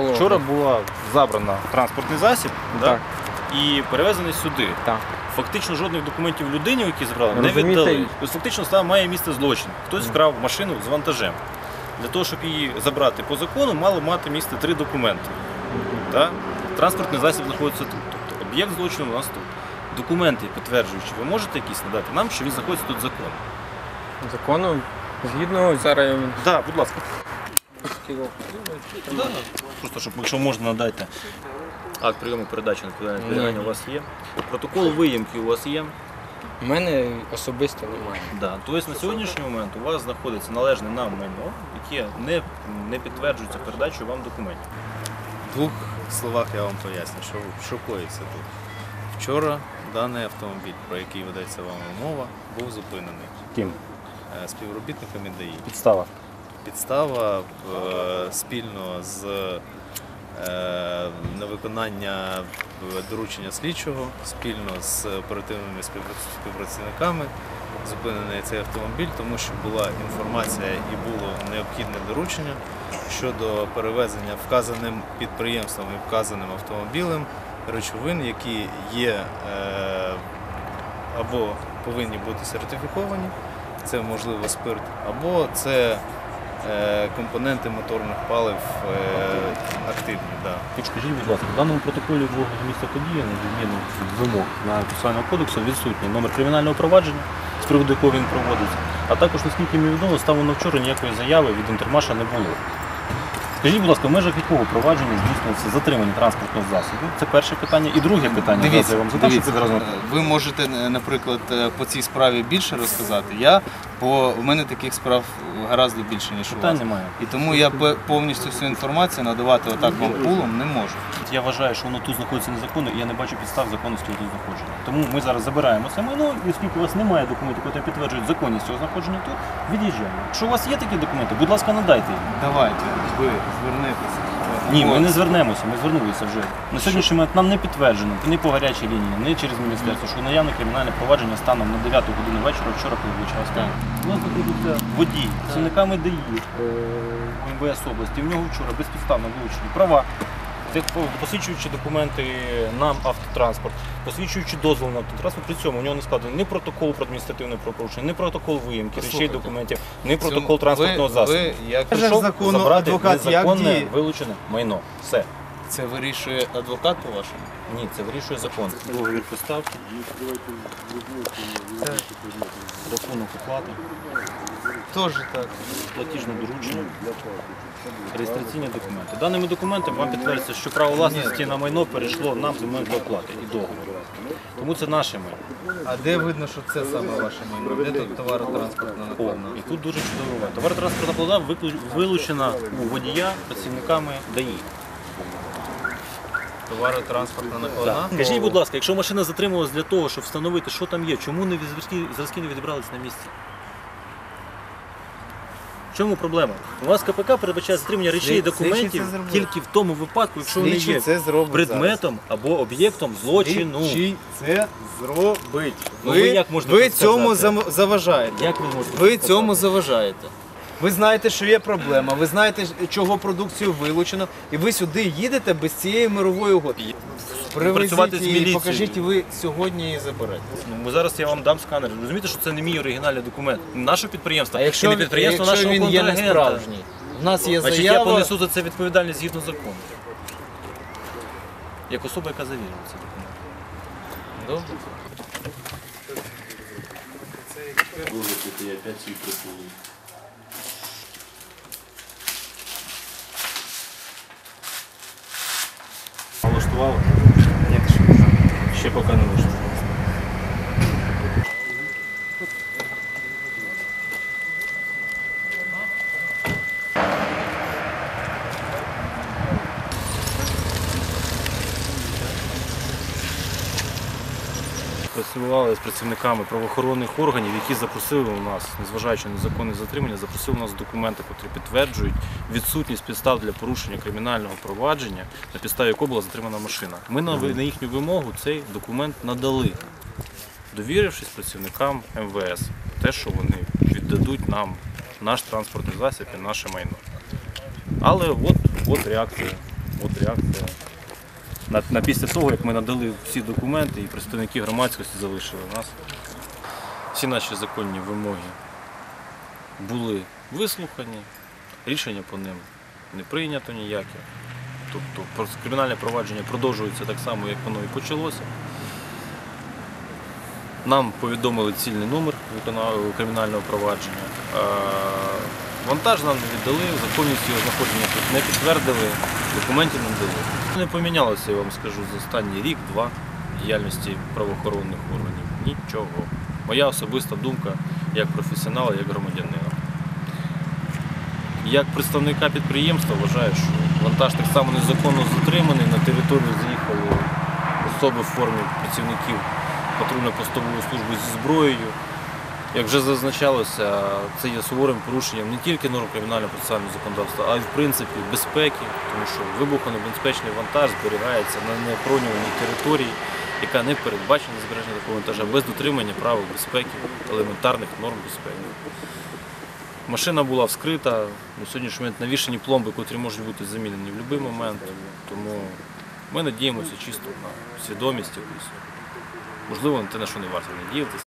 Було. Вчора була забрана транспортний засіб да, Так. і перевезений сюди. Так. Фактично жодних документів людині, які забрали, не віддали. Тобто фактично став має місце злочин. Хтось вкрав машину з вантажем. Для того, щоб її забрати по закону, мало мати місце три документи. Да? Транспортний засіб знаходиться тут. Тобто об'єкт злочину у нас тут. Документи підтверджуючи, ви можете якісь надати нам, що він знаходиться тут законно? Закону згідно зараз Так, будь ласка. Просто щоб, якщо можна, надайте. Акт прийому передачі на відповідальне Ні. у вас є. Протокол виїмки у вас є. У мене особисто немає. Да. Тобто на сьогоднішній момент у вас знаходиться належне нам майно, яке не, не підтверджується передачею вам документів. В двох словах я вам поясню, що, що коїться тут. Вчора даний автомобіль, про який ведеться вами мова, був зупинений Ким? е, співробітниками ДАІ. Підстава. Підстава е, спільно з е, на виконання е, доручення слідчого, спільно з оперативними співпрацівниками зупинений цей автомобіль, тому що була інформація і було необхідне доручення щодо перевезення вказаним підприємством і вказаним автомобілем речовин, які є або повинні бути сертифіковані, це можливо спирт, або це компоненти моторних палив е, активні. Да. Підскажіть, будь ласка, в даному протоколі двох місця події на відміну вимог на процесуального кодексу відсутній номер кримінального провадження, з приводу якого він проводиться. А також, наскільки мені відомо, станом на вчора ніякої заяви від інтермаша не було. Скажіть, будь ласка, в межах якого провадження здійснюється затримання транспортного засобу? Це перше питання. І друге питання Дивіться, я вам задам, дивіться, е, ви можете, е, наприклад, е, по цій справі більше розказати. Я, бо в мене таких справ гораздо більше, ніж у вас. немає. І тому я пе- повністю всю інформацію надавати отак вам пулом не можу. Я вважаю, що воно тут знаходиться незаконно, і я не бачу підстав законності його тут знаходження. Тому ми зараз забираємо це майно, і оскільки у вас немає документів, які підтверджують законність цього знаходження тут, від'їжджаємо. Якщо у вас є такі документи, будь ласка, надайте їх. Давайте, ви звернетеся. Ні, ми не звернемося, ми звернулися вже. На сьогоднішній момент нам не підтверджено ні по гарячій лінії, ні через міністерство, що наявне кримінальне провадження станом на 9 годину вечора вчора, коли знаходиться водій, працівниками ДІ е, МВС області. В нього вчора безпідставно вилучені права. Це посвідчуючи документи нам автотранспорт, посвідчуючи дозвол на автотранспорт, при цьому у нього не складено ні протокол про адміністративне правопорушення, ні протокол виїмки, речей Послухайте, документів, ні протокол транспортного засобу. Ви, як Прийшов закону забрати адвокат як незаконне діє? вилучене майно. Все. Це вирішує адвокат по-вашому? Ні, це вирішує закон. Договір поставки. Рахунок оплати, Теж так. платіжне доручення, реєстраційні документи. Даними документами вам підтверджується, що право власності на майно перейшло нам з моменту оплати і договору. Тому це наше майно. А де видно, що це саме ваше майно? Де тут товаротранспортна О, накладна? і тут дуже чудово. Товар транспортна плода вилучена у водія працівниками ДАІ. Товаротранспортна накладна? Так. Скажіть, будь ласка, якщо машина затримувалась для того, щоб встановити, що там є, чому не зразки, зразки не відібрались на місці? В чому проблема? У вас КПК передбачає затримання речей і Слід- слідчий документів це зробив. тільки в тому випадку, якщо вони Слідчий є це зробить предметом або об'єктом злочину. Слідчий це зробить. Ну, ви як можете ви це цьому сказати? зам- заважаєте. Як ви можете Ви цьому заважаєте. Ви знаєте, що є проблема, ви знаєте, чого продукцію вилучено, і ви сюди їдете без цієї мирової угоди. Працювати з міліцією. покажіть, і ви сьогодні її заберете. Ну, зараз я вам дам сканер. Розумієте, що це не мій оригінальний документ. Наше підприємство. А якщо, і не підприємство якщо нашого він є несправжній, у нас є Значить, я понесу за це відповідальність згідно закону. Як особа, яка завірила цей документ. Добре. Вилучити я опять свій притулу. well. Працювали з працівниками правоохоронних органів, які запросили у нас, незважаючи на незаконне затримання, запросили у нас документи, які підтверджують відсутність підстав для порушення кримінального провадження, на підставі якого була затримана машина. Ми на, на їхню вимогу цей документ надали, довірившись працівникам МВС, те, що вони віддадуть нам наш транспортний засіб і наше майно. Але от, от реакція От реакція. На, на після того, як ми надали всі документи і представники громадськості залишили нас, всі наші законні вимоги були вислухані, рішення по ним не прийнято ніяке. Тобто кримінальне провадження продовжується так само, як воно і почалося. Нам повідомили цільний номер кримінального провадження. Вантаж нам віддали, законність його знаходження тут не підтвердили, документів не дали. Не помінялося, я вам скажу, за останній рік-два діяльності правоохоронних органів. Нічого. Моя особиста думка як професіонала, як громадянина. Як представника підприємства вважаю, що вантаж так само незаконно затриманий. На територію заїхали особи в формі працівників патрульно-постової служби зі зброєю. Як вже зазначалося, це є суворим порушенням не тільки норм кримінального процесуального законодавства, а й в принципі безпеки, тому що вибухонебезпечний вантаж зберігається на неохоронюваній території, яка не передбачена збереження такого вантажа без дотримання правил безпеки, елементарних норм безпеки. Машина була вскрита, на сьогоднішній момент навішані пломби, котрі можуть бути замінені в будь-який момент. Тому ми надіємося чисто на свідомість якусь. Можливо, на те, на що не варто надіятися.